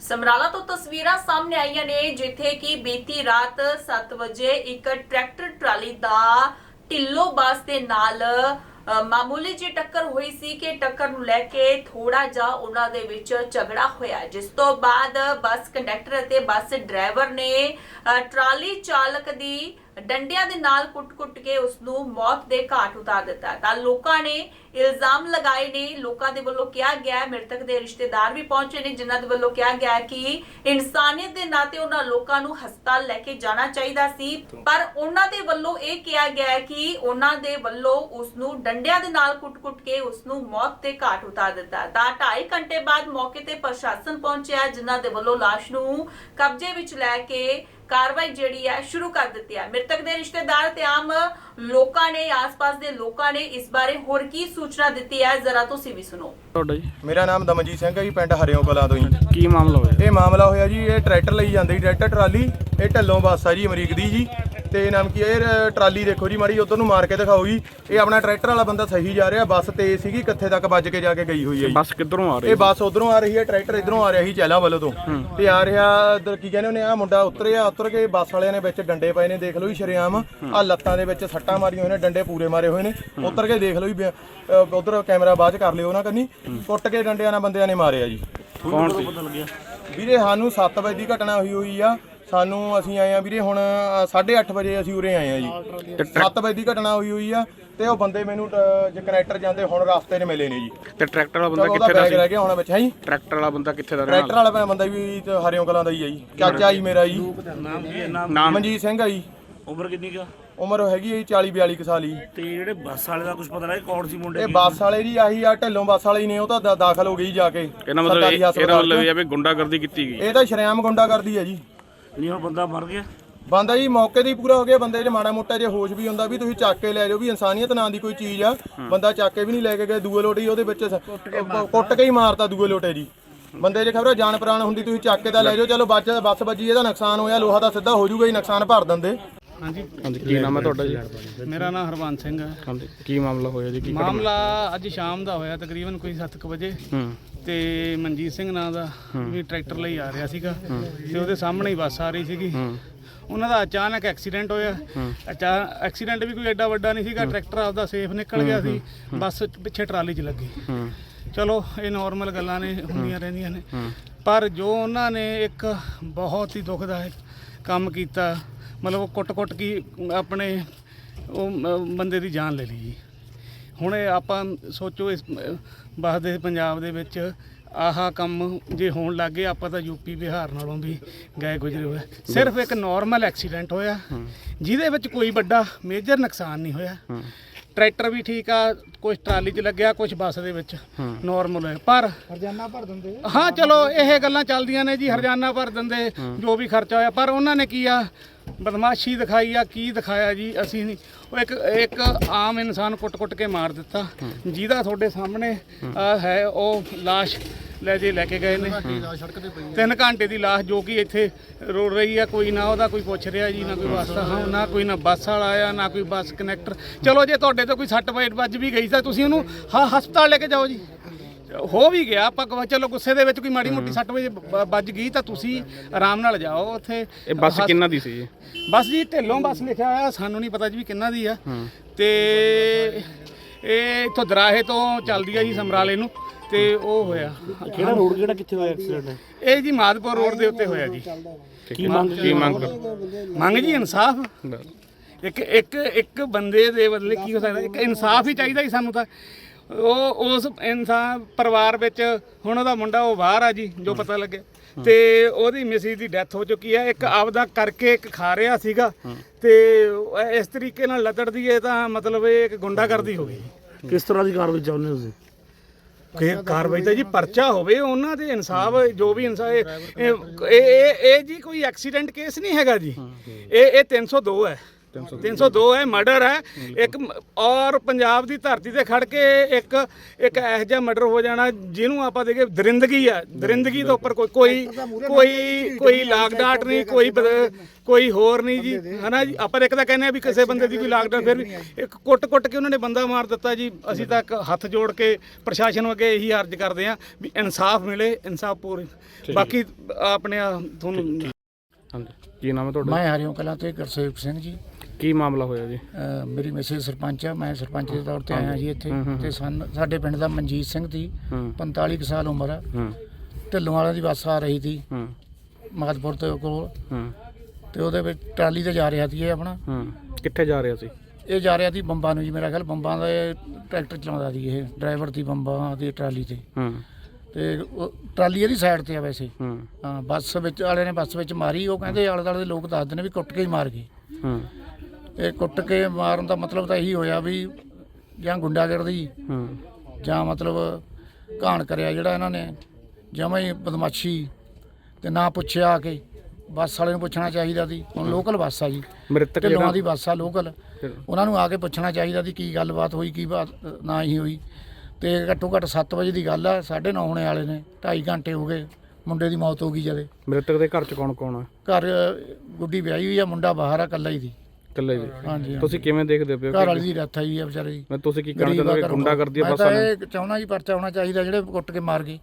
ਸਮਰਾਲਾ ਤੋਂ ਤਸਵੀਰਾਂ ਸਾਹਮਣੇ ਆਈਆਂ ਨੇ, ਜਿੱਥੇ ਕਿ ਬੀਤੀ ਰਾਤ 7 ਵਜੇ ਇੱਕ ਟਰੈਕਟਰ ਟਰਾਲੀ ਦਾ ਢਿੱਲੋ ਬੱਸ ਦੇ ਨਾਲ ਮਾਮੂਲੀ ਜਿਹੀ ਟੱਕਰ ਹੋਈ ਸੀ ਕਿ ਟੱਕਰ ਨੂੰ ਲੈ ਕੇ ਥੋੜਾ ਜਿਹਾ ਉਹਨਾਂ ਦੇ ਵਿੱਚ ਝਗੜਾ ਹੋਇਆ। ਜਿਸ ਤੋਂ ਬਾਅਦ ਬੱਸ ਕੰਡਕਟਰ ਅਤੇ ਬੱਸ ਡਰਾਈਵਰ ਨੇ ਟਰਾਲੀ ਚਾਲਕ ਦੀ ਡੰਡਿਆਂ ਦੇ ਨਾਲ ਕੁੱਟ-ਕੁੱਟ ਕੇ ਉਸ ਨੂੰ ਮੌਤ ਦੇ ਘਾਟ ਉਤਾਰ ਦਿੱਤਾ। ਤਾਂ ਲੋਕਾਂ ਨੇ ਇਲਜ਼ਾਮ ਲਗਾਏ ਨੇ, ਲੋਕਾਂ ਦੇ ਵੱਲੋਂ ਕਿਹਾ ਗਿਆ ਹੈ, ਮ੍ਰਿਤਕ ਦੇ ਰਿਸ਼ਤੇਦਾਰ ਵੀ ਪਹੁੰਚੇ ਨੇ, ਜਿਨ੍ਹਾਂ ਦੇ ਵੱਲੋਂ ਕਿਹਾ ਗਿਆ ਕਿ ਇਨਸਾਨੀਅਤ ਦੇ ਨਾਤੇ ਉਹਨਾਂ ਲੋਕਾਂ ਨੂੰ ਹਸਪਤਾਲ ਲੈ ਕੇ ਜਾਣਾ ਚਾਹੀਦਾ ਸੀ। ਪਰ ਉਹਨਾਂ ਦੇ ਵੱਲੋਂ ਇਹ ਕਿਹਾ ਗਿਆ ਕਿ ਉਹਨਾਂ ਦੇ ਵੱਲੋਂ ਉਸ ਨੂੰ ਡੰਡਿਆਂ ਦੇ ਨਾਲ ਕੁੱਟ-ਕੁੱਟ ਕੇ ਉਸ ਨੂੰ ਮੌਤ ਦੇ ਘਾਟ ਉਤਾਰ ਦਿੱਤਾ। ਤਾਂ 2.5 ਘੰਟੇ ਬਾਅਦ ਮੌਕੇ ਤੇ ਪ੍ਰਸ਼ਾਸਨ ਪਹੁੰਚਿਆ, ਜਿਨ੍ਹਾਂ ਦੇ ਵੱਲੋਂ ਲਾਸ਼ ਨੂੰ ਕਬਜ਼ੇ ਵਿੱਚ ਲੈ ਕੇ ਕਾਰਵਾਈ ਜਿਹੜੀ ਹੈ ਸ਼ੁਰੂ ਕਰ ਦਿੱਤੀ ਹੈ। ਮ੍ਰਿਤਕ ਦੇ ਰਿਸ਼ਤੇਦਾਰ ਤੇ ਆਮ ਲੋਕਾਂ ਨੇ, ਆਸ-ਪਾਸ ਦੇ ਲੋਕਾਂ ਨੇ ਇਸ ਬਾਰੇ ਹੋਰ ਕੀ ਸੂਚਨਾ ਦਿੱਤੀ ਹੈ ਜ਼ਰਾ ਤੁਸੀਂ ਵੀ ਸੁਣੋ। ਤੁਹਾਡਾ ਜੀ? ਮੇਰਾ ਨਾਮ ਦਮਨਜੀਤ ਸਿੰਘ ਹੈ ਜੀ ਪਿੰਡ ਹਰਿਓਂ ਕਲਾਂ ਤੋਂ ਜੀ। ਕੀ ਮਾਮਲਾ ਹੋਇਆ? ਇਹ ਮਾਮਲਾ ਹੋਇਆ ਜੀ ਇਹ ਟਰੈਕਟਰ ਲਈ ਜਾਂਦੇ ਜੀ ਟਰੈਕਟਰ ਟਰਾਲੀ ਇਹ ਢੱਲੋਂ ਬੱਸ ਆ ਜੀ ਅਮਰੀਕ ਦੀ ਜੀ। ਤੇ ਨਾਮ ਕੀ ਹੈ ਇਹ ਟਰਾਲੀ ਦੇਖੋ ਜੀ ਮਾੜੀ ਉਧਰ ਨੂੰ ਮਾਰ ਕੇ ਦਿਖਾਓ ਜੀ। ਇਹ ਆਪਣਾ ਟਰੈਕਟਰ ਵਾਲਾ ਬੰਦਾ ਸਹੀ ਜਾ ਰਿਹਾ ਬੱਸ ਤੇਜ਼ ਸੀਗੀ ਕਿੱਥੇ ਤੱਕ ਵੱਜ ਕੇ ਜਾ ਕੇ ਗਈ ਹੋਈ ਹੈ ਜੀ। ਬੱਸ ਕਿੱਧਰੋਂ ਆ ਰਹੀ ਇਹ ਬੱਸ ਉਧਰੋਂ ਆ ਰਹੀ ਹੈ ਟਰੈਕਟਰ ਇਧਰੋਂ ਆ ਰਿਹਾ ਸੀ ਚੈਲਾ ਵੱਲੋਂ ਤੋਂ। ਤੇ ਆ ਰਿਹਾ ਇਧਰ ਕੀ ਕਹਿੰਦੇ ਉਹਨੇ ਆ ਮੁੰਡਾ ਉਤਰਿਆ ਉਤਰ ਕੇ ਬੱਸ ਵਾਲਿਆਂ ਨੇ ਵਿੱਚ ਡੰਡੇ ਪਏ ਨੇ ਦੇਖ ਲਓ ਜੀ ਸ਼ਰੇਆਮ। ਆ ਲੱਤਾਂ ਦੇ ਵਿੱਚ ਸੱਟਾਂ ਮਾਰੀਆਂ ਹੋਏ ਨੇ ਡੰਡੇ ਪੂਰੇ ਮਾਰੇ ਹੋਏ ਨੇ। ਉਤਰ ਕੇ ਦੇਖ ਲਓ ਜੀ ਉਧਰ ਕੈਮਰਾ ਬਾਅਦ ਚ ਕਰ ਲਿਓ ਉਹਨਾਂ ਕੰਨੀ। ਕੁੱਟ ਕੇ ਡੰਡਿਆਂ ਨਾਲ ਬੰਦਿਆਂ ਨੇ ਮਾਰਿਆ ਜੀ। ਕੌਣ ਸੀ? ਵੀਰੇ ਸਾਨੂੰ 7 ਵਜੇ ਦੀ ਘਟਨਾ ਹੋਈ ਹੋਈ ਆ। ਸਾਨੂੰ ਅਸੀਂ ਆਏ ਆ ਵੀਰੇ ਹੁਣ 8:30 ਵਜੇ ਅਸੀਂ ਉਰੇ ਆਏ ਆ ਜੀ। 7 ਵਜੇ ਦੀ ਘਟਨਾ ਹੋਈ ਹੋਈ ਆ ਤੇ ਉਹ ਬੰਦੇ ਮੈਨੂੰ ਜੇ ਕਨੈਕਟਰ ਜਾਂਦੇ ਹੁਣ ਰਸਤੇ 'ਚ ਮਿਲੇ ਨੇ ਜੀ। ਤੇ ਟਰੈਕਟਰ ਵਾਲਾ ਬੰਦਾ ਕਿੱਥੇ ਦਾ ਸੀ? ਰਹਿ ਗਿਆ ਹੁਣ ਵਿੱਚ ਹੈ ਜੀ। ਟਰੈਕਟਰ ਵਾਲਾ ਬੰਦਾ ਕਿੱਥੇ ਦਾ ਰਹਿਣ ਟਰੈਕਟਰ ਵਾਲਾ? ਬੰਦਾ ਵੀ ਹਰਿਓਂ ਕਲਾਂ ਦਾ ਹੀ ਆ ਜੀ। ਚਾਚਾ ਜੀ ਮੇਰਾ ਜੀ। ਨਾਮ ਕੀ ਹੈ? ਨਾਮ ਮਨਜੀਤ ਸਿੰਘ ਆ ਜੀ। ਉਮਰ ਕਿੰਨੀ ਕਾ ਉਮਰ ਹੈਗੀ ਹੈ ਜੀ 40 42 ਕੁ ਸਾਲ ਜੀ। ਤੇ ਜਿਹੜੇ ਬੱਸ ਵਾਲੇ ਦਾ ਕੁਝ ਪਤਾ ਲੱਗਾ ਕੌਣ ਸੀ ਮੁੰਡੇ ਇਹ ਬੱਸ ਵਾਲੇ ਜੀ ਆਹੀ ਆ ਢਿੱਲੋਂ ਬੱਸ ਵਾਲੇ ਹੀ ਨੇ ਉਹ ਤਾਂ ਦਾਖਲ ਹੋ ਗਈ ਜਾ ਕੇ। ਇਹਨਾਂ ਮਤਲਬ ਸਰਕਾਰੀ ਇਹ- ਇਹਦਾ ਹਸਪਤਾਲ ਮਤਲਬ ਇਹ। ਆ ਵੀ ਗੁੰਡਾਗਰਦੀ ਕੀਤੀ ਗਈ। ਇਹ ਤਾਂ ਸ਼ਰੇਆਮ ਗੁੰਡਾ ਕਰਦੀ ਹੈ ਜੀ। ਨਹੀਂ ਉਹ ਬੰਦਾ ਮਰ ਗਿਆ। ਬੰਦਾ ਜੀ ਮੌਕੇ ਤੇ ਹੀ ਪੂਰਾ ਹੋ ਗਿਆ ਬੰਦੇ 'ਚ ਮਾੜਾ ਮੋਟਾ ਜੇ ਹੋਸ਼ ਵੀ ਹੁੰਦਾ ਵੀ ਤੁਸੀਂ ਚੱਕ ਕੇ ਲੈ ਜਾਓ ਵੀ ਇਨਸਾਨੀਅਤ ਨਾਂ ਦੀ ਕੋਈ ਚੀਜ਼ ਆ ਬੰਦਾ ਚੱਕ ਕੇ ਵੀ ਨਹੀਂ ਲੈ ਕੇ ਗਏ ਦੂਏ ਲੋਟੇ ਹੀ ਉਹਦੇ ਵਿੱਚ ਕੁੱਟ ਕੇ ਹੀ ਮਾਰਤਾ ਦੂਏ ਲੋਟੇ ਜੀ ਬੰਦੇ 'ਚ ਖਬਰ ਜਾਨ ਪ੍ਰਾਣ ਹੁੰਦੀ ਤੁਸੀਂ ਚੱਕ ਕੇ ਤਾਂ ਲੈ ਜਾਓ ਚਲੋ ਬੱਚ ਬੱਸ ਵੱਜੀ ਇਹਦਾ ਨੁਕਸਾਨ ਹੋਇਆ ਲੋਹਾ ਦਾ ਸਿੱਧਾ ਹੋ ਜਾਊਗਾ ਜੀ ਨੁਕਸਾਨ ਭਰ ਦਿੰਦੇ। ਹਾਂਜੀ। ਹਾਂਜੀ ਕੀ ਨਾਮ ਹੈ ਤੁਹਾਡਾ ਜੀ? ਮੇਰਾ ਨਾਮ ਹਰਵੰਤ ਸਿੰਘ ਹੈ। ਹਾਂਜੀ ਕੀ ਮਾਮਲਾ ਹੋਇਆ ਜੀ? ਕੀ ਘਟਨਾ? ਮਾਮਲਾ ਅੱਜ ਸ਼ਾਮ ਦਾ ਹੋਇਆ ਤਕਰੀਬਨ ਕੋਈ 7:00 ਵਜੇ। ਹੂੰ। ਤੇ ਮਨਜੀਤ ਸਿੰਘ ਨਾਂ ਦਾ ਵੀ ਟਰੈਕਟਰ ਲਈ ਆ ਰਿਹਾ ਸੀਗਾ। ਤੇ ਉਹਦੇ ਸਾਹਮਣੇ ਹੀ ਬੱਸ ਆ ਰਹੀ ਸੀਗੀ। ਉਹਨਾਂ ਦਾ ਅਚਾਨਕ ਐਕਸੀਡੈਂਟ ਹੋਇਆ। ਅਚਾ ਐਕਸੀਡੈਂਟ ਵੀ ਕੋਈ ਐਡਾ ਵੱਡਾ ਨਹੀਂ ਸੀਗਾ। ਟਰੈਕਟਰ ਆਪਦਾ ਸੇਫ ਨਿਕਲ ਗਿਆ ਸੀ। ਬੱਸ ਪਿੱਛੇ ਟਰਾਲੀ 'ਚ ਲੱਗੀ। ਹੂੰ। ਚਲੋ ਇਹ ਨਾਰਮਲ ਗੱਲਾਂ ਨੇ ਹੁੰਦੀਆਂ ਰਹਿੰਦੀਆਂ ਨੇ। ਪਰ ਜੋ ਉਹਨਾਂ ਨੇ ਇੱਕ ਬਹੁਤ ਹੀ ਦੁਖਦਾਇਕ ਕੰਮ ਕੀਤਾ ਮਤਲਬ ਉਹ ਕੁੱਟ-ਕੁੱਟ ਕੀ ਆਪਣੇ ਉਹ ਬੰਦੇ ਦੀ ਜਾਨ ਲੈ ਲਈ ਜੀ। ਹੁਣ ਇਹ ਆਪਾਂ ਸੋਚੋ ਇਸ ਬਾਸ ਦੇ ਪੰਜਾਬ ਦੇ ਵਿੱਚ ਆਹਾ ਕੰਮ ਜੇ ਹੋਣ ਲੱਗੇ ਆਪਾਂ ਤਾਂ ਯੂਪੀ ਬਿਹਾਰ ਨਾਲੋਂ ਵੀ ਗਏ ਗੁਜਰੇ ਹੋਏ। ਸਿਰਫ ਇੱਕ ਨਾਰਮਲ ਐਕਸੀਡੈਂਟ ਹੋਇਆ ਜਿਹਦੇ ਵਿੱਚ ਕੋਈ ਵੱਡਾ ਮੇਜਰ ਨੁਕਸਾਨ ਨਹੀਂ ਹੋਇਆ। ਟਰੈਕਟਰ ਵੀ ਠੀਕ ਆ ਕੁਝ ਟਰਾਲੀ 'ਚ ਲੱਗਿਆ ਕੁਝ ਬੱਸ ਦੇ ਵਿੱਚ ਨਾਰਮਲ ਹੈ ਪਰ ਹਰਜਾਨਾ ਭਰ ਦਿੰਦੇ ਹਾਂ ਚਲੋ ਇਹ ਗੱਲਾਂ ਚੱਲਦੀਆਂ ਨੇ ਜੀ ਹਰਜਾਨਾ ਭਰ ਦਿੰਦੇ ਜੋ ਵੀ ਖਰਚਾ ਹੋਇਆ। ਪਰ ਉਹਨਾਂ ਨੇ ਕੀ ਆ ਬਦਮਾਸ਼ੀ ਦਿਖਾਈ ਆ ਕੀ ਦਿਖਾਇਆ ਜੀ ਅਸੀਂ ਨਹੀਂ। ਉਹ ਇੱਕ ਇੱਕ ਆਮ ਇਨਸਾਨ ਕੁੱਟ-ਕੁੱਟ ਕੇ ਮਾਰ ਦਿੱਤਾ। ਜਿਹਦਾ ਤੁਹਾਡੇ ਸਾਹਮਣੇ ਹੈ। ਉਹ ਲਾਸ਼ ਲੈ ਜੇ ਲੈ ਕੇ ਗਏ ਨੇ। ਤਿੰਨ ਘੰਟੇ ਦੀ ਲਾਸ਼ ਜੋ ਕਿ ਇੱਥੇ ਰੋੜ ਰਹੀ ਆ ਕੋਈ ਨਾ ਉਹਦਾ ਕੋਈ ਪੁੱਛ ਰਿਹਾ ਜੀ ਨਾ ਕੋਈ ਵਾਸਤਾ ਹਾਂ ਨਾ ਕੋਈ ਨਾ ਬੱਸ ਵਾਲਾ ਆਇਆ ਨਾ ਕੋਈ ਬੱਸ ਕਨੈਕਟਰ। ਚਲੋ ਜੇ ਤੁਹਾਡੇ ਤੋਂ ਕੋਈ ਸੱਟ ਵਾਈਟ ਵੱਜ ਵੀ ਗਈ ਤਾਂ ਤੁਸੀਂ ਉਹਨੂੰ ਹਾਂ ਹਸਪਤਾਲ ਲੈ ਕੇ ਜਾਓ ਜੀ। ਹੋ ਵੀ ਗਿਆ ਆਪਾਂ ਕਹਾਂ ਚਲੋ ਗੁੱਸੇ ਦੇ ਵਿੱਚ ਕੋਈ ਮਾੜੀ ਮੋਟੀ ਸੱਟ ਵਜੇ ਵੱਜ ਗਈ ਤਾਂ ਤੁਸੀਂ ਆਰਾਮ ਨਾਲ ਜਾਓ ਉੱਥੇ ਇਹ ਬੱਸ ਕਿੰਨਾ ਦੀ ਸੀ ਜੀ? ਬਸ ਜੀ ਢਿੱਲੋਂ ਬੱਸ ਲਿਖਿਆ ਹੋਇਆ ਸਾਨੂੰ ਨਹੀਂ ਪਤਾ ਜੀ ਵੀ ਕਿੰਨਾ ਦੀ ਆ। ਤੇ ਇਹ ਇੱਥੋਂ ਦਰਾਹੇ ਤੋਂ ਚੱਲਦੀ ਆ ਜੀ ਸਮਰਾਲੇ ਨੂੰ ਤੇ ਉਹ ਹੋਇਆ। ਕਿਹੜਾ ਰੋਡ ਕਿਹੜਾ ਕਿੱਥੇ ਹੋਇਆ ਐਕਸੀਡੈਂਟ ਇਹ ਜੀ ਮਾਦਪੁਰ ਰੋਡ ਦੇ ਉੱਤੇ ਹੋਇਆ ਜੀ। ਕੀ ਮੰਗ ਕੀ ਮੰਗ ਮੰਗ? ਜੀ ਇਨਸਾਫ। ਇੱਕ ਇੱਕ ਇੱਕ ਬੰਦੇ ਦੇ ਬਦਲੇ ਕੀ ਹੋ ਸਕਦਾ ਇੱਕ ਇਨਸਾਫ ਹੀ ਚਾਹੀਦਾ ਜੀ ਸਾਨੂੰ ਤਾਂ। ਉਹ ਉਸ ਇਨਸਾਨ ਪਰਿਵਾਰ ਵਿੱਚ ਹੁਣ ਉਹਦਾ ਮੁੰਡਾ ਉਹ ਬਾਹਰ ਆ ਜੀ ਜੋ ਪਤਾ ਲੱਗੇ। ਤੇ ਉਹਦੀ ਮਿਸਿਸ ਦੀ ਡੈਥ ਹੋ ਚੁੱਕੀ ਹੈ ਇੱਕ ਆਪਦਾ ਕਰਕੇ ਇੱਕ ਖਾ ਰਿਹਾ ਸੀਗਾ। ਤੇ ਇਸ ਤਰੀਕੇ ਨਾਲ ਲੱਤੜਦੀ ਹੈ ਤਾਂ ਮਤਲਬ ਇਹ ਇੱਕ ਗੁੰਡਾਗਰਦੀ ਹੋ ਗਈ। ਕਿਸ ਤਰ੍ਹਾਂ ਦੀ ਕਾਰਵਾਈ ਚਾਹੁੰਦੇ ਹੋ ਤੁਸੀਂ? ਕਿ ਕਾਰਵਾਈ ਤਾਂ ਜੀ ਪਰਚਾ ਹੋਵੇ ਉਹਨਾਂ ਦੇ ਇਨਸਾਫ ਜੋ ਵੀ ਇਨਸਾਫ ਇਹ- ਇਹ ਜੀ ਕੋਈ ਐਕਸੀਡੈਂਟ ਕੇਸ ਨਹੀਂ ਹੈਗਾ ਜੀ। ਇਹ ਇਹ 302 ਹੈ। 302 ਹੈ ਮਰਡਰ ਹੈ। ਇੱਕ ਮ- ਔਰ ਪੰਜਾਬ ਦੀ ਧਰਤੀ ਤੇ ਖੜ ਕੇ ਇੱਕ ਇੱਕ ਇਹੋ ਜਿਹਾ ਮਰਡਰ ਹੋ ਜਾਣਾ ਜਿਹਨੂੰ ਆਪਾਂ ਦੇਖੇ ਦਰਿੰਦਗੀ ਆ ਦਰਿੰਦਗੀ ਤੋਂ ਉੱਪਰ ਕੋਈ ਕੋਈ ਕੋਈ ਕੋਈ ਲਾਗ ਡਾਟ ਨਹੀਂ ਕੋਈ ਬਦ- ਕੋਈ ਹੋਰ ਨਹੀਂ ਜੀ ਹਨਾ ਜੀ? ਆਪਾਂ ਇੱਕ ਤਾਂ ਕਹਿੰਦੇ ਆ ਵੀ ਕਿਸੇ ਬੰਦੇ ਦੀ ਕੋਈ ਲਾਗ ਡਾਟ ਫਿਰ ਵੀ ਇੱਕ ਕੁੱਟ-ਕੁੱਟ ਕੇ ਉਹਨਾਂ ਨੇ ਬੰਦਾ ਮਾਰ ਦਿੱਤਾ ਜੀ। ਅਸੀਂ ਤਾਂ ਇੱਕ ਹੱਥ ਜੋੜ ਕੇ ਪ੍ਰਸ਼ਾਸਨ ਅੱਗੇ ਇਹੀ ਅਰਜ਼ ਕਰਦੇ ਆ ਵੀ ਇਨਸਾਫ ਮਿਲੇ ਇਨਸਾਫ ਪੂਰੇ। ਬਾਕੀ ਆਪਣੇ ਆ ਤੁਹਾਨੂੰ ਹਾਂਜੀ। ਕੀ ਨਾਮ ਹੈ ਤੁਹਾਡਾ? ਮੈਂ ਹਰਿਓਂ ਕਲਾਂ ਤੇ ਗੁਰਸੇਵਕ ਸਿੰਘ ਜੀ। ਕੀ ਮਾਮਲਾ ਹੋਇਆ ਜੀ? ਅਹ ਮੇਰੀ ਮੈਸੇਜ ਸਰਪੰਚ ਆ ਮੈਂ ਸਰਪੰਚ ਦੇ ਤੌਰ ਤੇ ਆਇਆ ਜੀ ਇੱਥੇ ਤੇ ਸਨ ਸਾਡੇ ਪਿੰਡ ਦਾ ਮਨਜੀਤ ਸਿੰਘ ਦੀ ਹੂੰ। 45 ਕੁ ਸਾਲ ਉਮਰ ਆ। ਹੂੰ। ਢਿੱਲੋਂ ਵਾਲਿਆਂ ਦੀ ਬੱਸ ਆ ਰਹੀ ਸੀ। ਹੂੰ। ਮਾਦਪੁਰ ਤੋਂ ਕੋਲ। ਹੂੰ। ਤੇ ਉਹਦੇ ਵਿੱਚ ਟਰਾਲੀ ਤੇ ਜਾ ਰਿਹਾ ਸੀ ਇਹ ਆਪਣਾ। ਹੂੰ। ਕਿੱਥੇ ਜਾ ਰਿਹਾ ਸੀ? ਇਹ ਜਾ ਰਿਹਾ ਸੀ ਬੰਬਾਂ ਨੂੰ ਜੀ ਮੇਰਾ ਖਿਆਲ ਬੰਬਾਂ ਦਾ ਇਹ ਟਰੈਕਟਰ ਚਲਾਉਂਦਾ ਸੀ ਇਹ ਡਰਾਈਵਰ ਦੀ ਬੰਬਾਂ ਦੀ ਟਰਾਲੀ ਤੇ। ਹੂੰ। ਤੇ ਉਹ ਟਰਾਲੀ ਇਹਦੀ ਸਾਈਡ ਤੇ ਆ ਵੈਸੇ। ਹੂੰ। ਹਾਂ ਬੱਸ ਵਿੱਚ ਵਾਲੇ ਨੇ ਬੱਸ ਵਿੱਚ ਮਾਰੀ ਉਹ ਕਹਿੰਦੇ ਆਲੇ ਦੁਆਲੇ ਦੇ ਲੋਕ ਦੱਸਦੇ ਨੇ ਵੀ ਕੁੱਟ ਕੇ ਹੀ ਮਾਰ ਗਏ। ਹੂੰ। ਇਹ ਕੁੱਟ ਕੇ ਮਾਰਨ ਦਾ ਮਤਲਬ ਤਾਂ ਇਹੀ ਹੋਇਆ ਵੀ ਜਾਂ ਗੁੰਡਾਗਰਦੀ ਹੂੰ। ਜਾਂ ਮਤਲਬ ਘਾਣ ਕਰਿਆ ਜਿਹੜਾ ਇਹਨਾਂ ਨੇ ਜਮਾਂ ਹੀ ਬਦਮਾਸ਼ੀ ਤੇ ਨਾ ਪੁੱਛਿਆ ਆ ਕੇ ਬੱਸ ਵਾਲੇ ਨੂੰ ਪੁੱਛਣਾ ਚਾਹੀਦਾ ਸੀ। ਹੁਣ ਲੋਕਲ ਬੱਸ ਆ ਜੀ। ਮ੍ਰਿਤਕ ਜਿਹੜਾ ਦੀ ਬੱਸ ਆ ਲੋਕਲ। ਉਹਨਾਂ ਨੂੰ ਆ ਕੇ ਪੁੱਛਣਾ ਚਾਹੀਦਾ ਸੀ ਕੀ ਗੱਲਬਾਤ ਹੋਈ ਕੀ ਬਾਤ ਨਾ ਹੀ ਹੋਈ। ਤੇ ਘੱਟੋ ਘੱਟ 7 ਵਜੇ ਦੀ ਗੱਲ ਆ 9:30 ਹੋਣੇ ਵਾਲੇ ਨੇ 2.5 ਘੰਟੇ ਹੋ ਗਏ ਮੁੰਡੇ ਦੀ ਮੌਤ ਹੋ ਗਈ ਜਦੇ। ਮ੍ਰਿਤਕ ਦੇ ਘਰ ਚ ਕੌਣ ਕੌਣ ਹੈ ਘਰ ਗੁੱਡੀ ਵਿਆਹੀ ਹੋਈ ਆ ਮੁੰਡਾ ਬਾਹਰ ਆ ਇਕੱਲਾ ਹੀ ਦੀ ਇਕੱਲੇ ਜੀ ਹਾਂਜੀ ਹਾਂ। ਤੁਸੀਂ ਕਿਵੇਂ ਦੇਖਦੇ ਪਿਓ ਘਰ ਵਾਲੀ ਦੀ ਡੈਥ ਆਈ ਆ ਵਿਚਾਰੇ। ਦੀ ਮੈਂ ਤੁਸੀਂ ਕੀ ਕਹਿਣਾ ਆ ਚਾਹੁੰਦੇ ਹੋ। ਗੁੰਡਾ ਕਰਦੀ ਹੈ ਮੈਂ ਬੱਸਾਂ ਤਾਂ ਇਹ ਚਾਹੁੰਦਾ ਜੀ ਪਰਚਾ ਹੋਣਾ ਚਾਹੀਦਾ ਜਿਹੜੇ ਕੁੱਟ ਕੇ ਮਾਰ ਗਏ।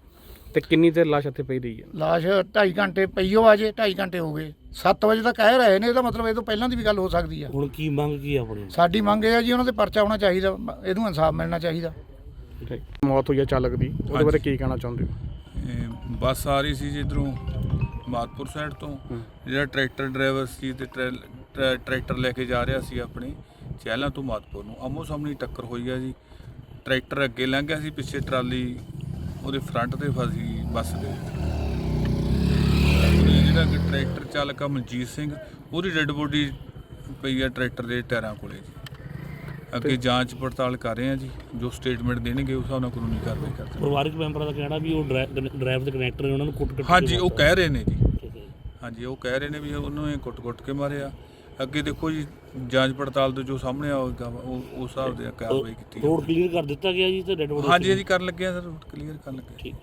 ਤੇ ਕਿੰਨੀ ਦੇਰ ਲਾਸ਼ ਇੱਥੇ ਪਈ ਰਹੀ ਹੈ? ਲਾਸ਼ 2.5 ਘੰਟੇ ਪਈਓ ਅਜੇ 2.5 ਘੰਟੇ ਹੋ ਗਏ। 7 ਵਜੇ ਤੱਕ ਕਹਿ ਰਹੇ ਨੇ ਇਹਦਾ ਮਤਲਬ ਇਹ ਤੋਂ ਪਹਿਲਾਂ ਦੀ ਵੀ ਗੱਲ ਹੋ ਸਕਦੀ ਆ। ਹੁਣ ਕੀ ਮੰਗ ਕੀ ਆ ਆਪਣੀ? ਸਾਡੀ ਮੰਗ ਇਹ ਆ ਜੀ ਉਹਨਾਂ ਤੇ ਪਰਚਾ ਹੋਣਾ ਚਾਹੀਦਾ ਇਹਨੂੰ ਇਨਸਾਫ ਮਿਲਣਾ ਚਾਹੀਦਾ। ਮੌਤ ਹੋਈ ਹੈ ਚਾਲਕ ਦੀ ਉਹਦੇ ਬਾਰੇ ਕੀ ਕਹਿਣਾ ਚਾਹੁੰਦੇ ਹੋ? ਇਹ ਬੱਸ ਆ ਰਹੀ ਸੀ ਜੀ ਮਾਦਪੁਰ ਸਾਈਡ ਤੋਂ। ਜਿਹੜਾ ਟਰੈਕਟਰ ਡਰਾਈਵਰ ਸੀ ਤੇ ਟਰੈ- ਟਰੈ- ਟਰੈਕਟਰ ਲੈ ਕੇ ਜਾ ਰਿਹਾ ਸੀ ਆਪਣੇ ਚਹਿਲਾਂ ਤੋਂ ਮਾਦਪੁਰ ਨੂੰ। ਆਮੋ ਸਾਹਮਣੇ ਟੱਕਰ ਹੋਈ ਆ ਜੀ। ਟਰੈਕਟਰ ਅੱਗੇ ਲੰਘ ਗਿਆ ਸੀ ਪਿੱਛੇ ਟਰਾਲੀ ਉਹਦੇ ਫਰੰਟ ਤੇ ਫਸੀ ਬੱਸ ਦੇ। ਜਿਹੜਾ ਕਿ ਟਰੈਕਟਰ ਚਾਲਕ ਆ ਮਨਜੀਤ ਸਿੰਘ ਉਹਦੀ ਡੈੱਡ ਬੋਡੀ ਪਈ ਆ ਟਰੈਕਟਰ ਦੇ ਟਾਇਰਾਂ ਕੋਲੇ ਜੀ। ਅੱਗੇ ਜਾਂਚ ਪੜਤਾਲ ਕਰ ਰਹੇ ਆ ਜੀ। ਜੋ ਸਟੇਟਮੈਂਟ ਦੇਣਗੇ ਉਸ ਹਿਸਾਬ ਨਾਲ ਕਾਨੂੰਨੀ ਕਾਰਵਾਈ ਕਰਦੇ ਪਰਿਵਾਰਕ ਮੈਂਬਰਾਂ ਦਾ ਕਹਿਣਾ ਵੀ ਉਹ ਡਰਾਈਵਰ ਤੇ ਕਨੈਕਟਰ ਨੇ ਉਹਨਾਂ ਨੂੰ ਕੁੱਟ-ਕੁੱਟ ਹਾਂਜੀ ਉਹ। ਕਹਿ ਰਹੇ ਨੇ ਜੀ। ਹਾਂਜੀ ਉਹ ਕਹਿ ਰਹੇ ਨੇ ਵੀ ਉਹਨੂੰ ਇਹ ਕੁੱਟ-ਕੁੱਟ ਕੇ ਮਾਰਿਆ। ਅੱਗੇ ਦੇਖੋ ਜੀ ਜਾਂਚ ਪੜਤਾਲ ਤੋਂ ਜੋ ਸਾਹਮਣੇ ਆਵੇਗਾ ਉਹ ਉਸ ਹਿਸਾਬ ਦੇ ਕਾਰਵਾਈ ਕੀਤੀ ਰੋਡ। ਕਲੀਅਰ ਕਰ ਦਿੱਤਾ ਗਿਆ ਜੀ ਤੇ ਡੈਡ ਬੋਡੀ ਹਾਂਜੀ ਹਾਂਜੀ ਕਰਨ ਲੱਗੇ ਆ ਸਰ ਕਲੀਅਰ ਕਰਨ ਲੱਗੇ ਠੀਕ